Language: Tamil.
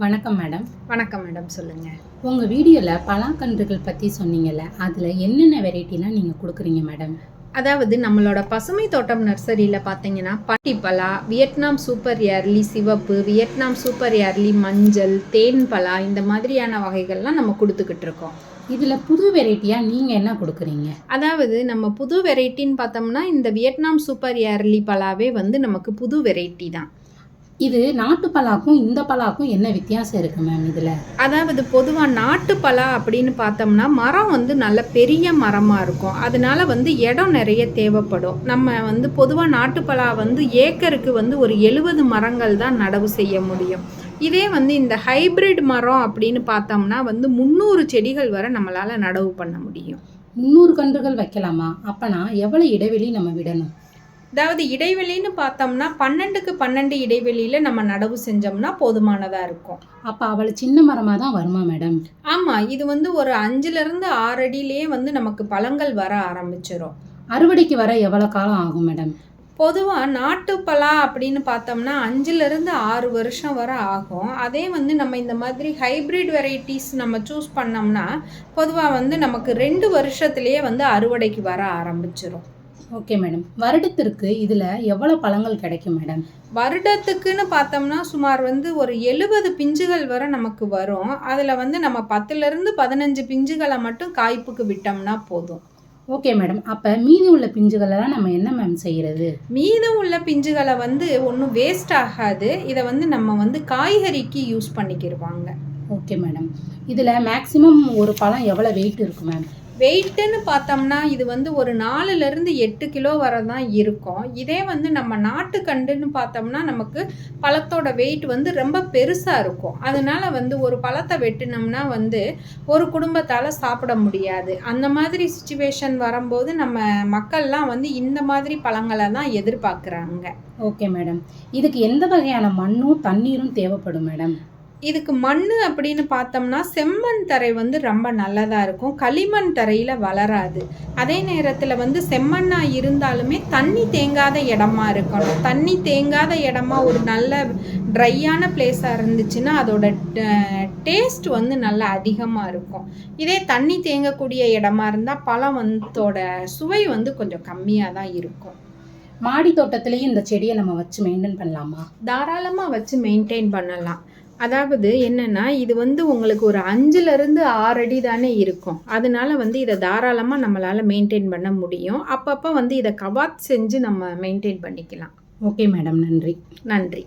வணக்கம் மேடம். வணக்கம் மேடம் சொல்லுங்க. உங்கள் வீடியோவில் பலாக்கன்றுகள் பற்றி சொன்னீங்கல்ல அதில் என்னென்ன வெரைட்டிலாம் நீங்கள் கொடுக்குறீங்க மேடம்? அதாவது நம்மளோட பசுமை தோட்டம் நர்சரியில் பார்த்தீங்கன்னா பட்டிப்பலா வியட்நாம் சூப்பர் ஏர்லி சிவப்பு வியட்நாம் சூப்பர் ஏர்லி மஞ்சள் தேன் பலா இந்த மாதிரியான வகைகள்லாம் நம்ம கொடுத்துக்கிட்டு இருக்கோம். இதில் புது வெரைட்டியாக நீங்கள் என்ன கொடுக்குறீங்க? அதாவது நம்ம புது வெரைட்டின்னு பார்த்தோம்னா இந்த வியட்நாம் சூப்பர் ஏர்லி பலாவே வந்து நமக்கு புது வெரைட்டி தான். இது நாட்டு பலாக்கும் இந்த பலாக்கும் என்ன வித்தியாசம் இருக்குது மேம் இதில்? அதாவது பொதுவாக நாட்டு பலா அப்படின்னு பார்த்தோம்னா மரம் வந்து நல்ல பெரிய மரமாக இருக்கும். அதனால வந்து இடம் நிறைய தேவைப்படும். நம்ம வந்து பொதுவாக நாட்டு பலா வந்து ஏக்கருக்கு வந்து ஒரு எழுபது மரங்கள் தான் நடவு செய்ய முடியும். இதே வந்து இந்த ஹைபிரிட் மரம் அப்படின்னு பார்த்தோம்னா வந்து முந்நூறு செடிகள் வரை நம்மளால் நடவு பண்ண முடியும். முந்நூறு கன்றுகள் வைக்கலாமா? அப்போனா எவ்வளோ இடைவெளி நம்ம விடணும்? அதாவது இடைவெளின்னு பார்த்தோம்னா பன்னெண்டுக்கு பன்னெண்டு இடைவெளியில் நம்ம நடவு செஞ்சோம்னா போதுமானதாக இருக்கும். அப்போ அவளை சின்ன மரமாக தான் வருமா மேடம் ஆமாம் இது வந்து ஒரு அஞ்சுலேருந்து ஆறு அடியிலேயே வந்து நமக்கு பழங்கள் வர ஆரம்பிச்சிரும். அறுவடைக்கு வர எவ்வளோ காலம் ஆகும் மேடம் பொதுவாக நாட்டுப்பலா அப்படின்னு பார்த்தோம்னா அஞ்சுலேருந்து ஆறு வருஷம் வரை ஆகும். அதே வந்து நம்ம இந்த மாதிரி ஹைப்ரிட் வெரைட்டிஸ் நம்ம சூஸ் பண்ணோம்னா பொதுவாக வந்து நமக்கு ரெண்டு வருஷத்துலேயே வந்து அறுவடைக்கு வர ஆரம்பிச்சிரும். Okay madam. வருடத்திற்கு இதில் எவ்வளோ பழங்கள் கிடைக்கும் மேடம்? வருடத்துக்குன்னு பார்த்தோம்னா சுமார் வந்து ஒரு எழுபது பிஞ்சுகள் வரை நமக்கு வரும். அதில் வந்து நம்ம பத்துலேருந்து பதினஞ்சு பிஞ்சுகளை மட்டும் காய்ப்புக்கு விட்டோம்னா போதும். Okay madam. அப்போ மீதி உள்ள பிஞ்சுகளெல்லாம் நம்ம என்ன மேம் செய்கிறது மீதம் உள்ள பிஞ்சுகளை வந்து ஒன்றும் வேஸ்ட் ஆகாது. இதை வந்து நம்ம வந்து காய்கறிக்கு யூஸ் பண்ணிக்கிடுவாங்க ஓகே மேடம். இதில் மேக்ஸிமம் ஒரு பழம் எவ்வளோ வெயிட் இருக்கும் மேம்? வெயிட்டுன்னு பார்த்தோம்னா இது வந்து ஒரு நாலுலேருந்து எட்டு கிலோ வரை தான் இருக்கும். இதே வந்து நம்ம நாட்டுக்கண்டுன்னு பார்த்தோம்னா நமக்கு பழத்தோட வெயிட் வந்து ரொம்ப பெருசாக இருக்கும். அதனால வந்து ஒரு பழத்தை வெட்டினோம்னா வந்து ஒரு குடும்பத்தால் சாப்பிட முடியாது. அந்த மாதிரி சுச்சுவேஷன் வரும்போது நம்ம மக்கள்லாம் வந்து இந்த மாதிரி பழங்களை தான் எதிர்பார்க்குறாங்க. Okay madam. இதுக்கு எந்த வகையான மண்ணும் தண்ணீரும் தேவைப்படும் மேடம்? இதுக்கு மண் அப்படின்னு பார்த்தோம்னா செம்மண் தரை வந்து ரொம்ப நல்லதாக இருக்கும். களிமண் தரையில் வளராது. அதே நேரத்தில் வந்து செம்மண்ணாக இருந்தாலுமே தண்ணி தேங்காத இடமா இருக்கணும். தண்ணி தேங்காத இடமா ஒரு நல்ல ட்ரையான பிளேஸாக இருந்துச்சுன்னா அதோட டேஸ்ட் வந்து நல்லா அதிகமாக இருக்கும். இதே தண்ணி தேங்கக்கூடிய இடமா இருந்தால் பழம் வந்தோட சுவை வந்து கொஞ்சம் கம்மியாக தான் இருக்கும். மாடி தோட்டத்திலையும் இந்த செடியை நம்ம வச்சு மெயின்டைன் பண்ணலாமா? தாராளமாக வச்சு மெயின்டைன் பண்ணலாம். அதாவது என்னன்னா இது வந்து உங்களுக்கு ஒரு அஞ்சுலேருந்து ஆறு அடி தானே இருக்கும். அதனால வந்து இதை தாராளமாக நம்மளால் மெயின்டைன் பண்ண முடியும். அப்பப்போ வந்து இதை கவாத் செஞ்சு நம்ம மெயின்டைன் பண்ணிக்கலாம். ஓகே மேடம் நன்றி. நன்றி.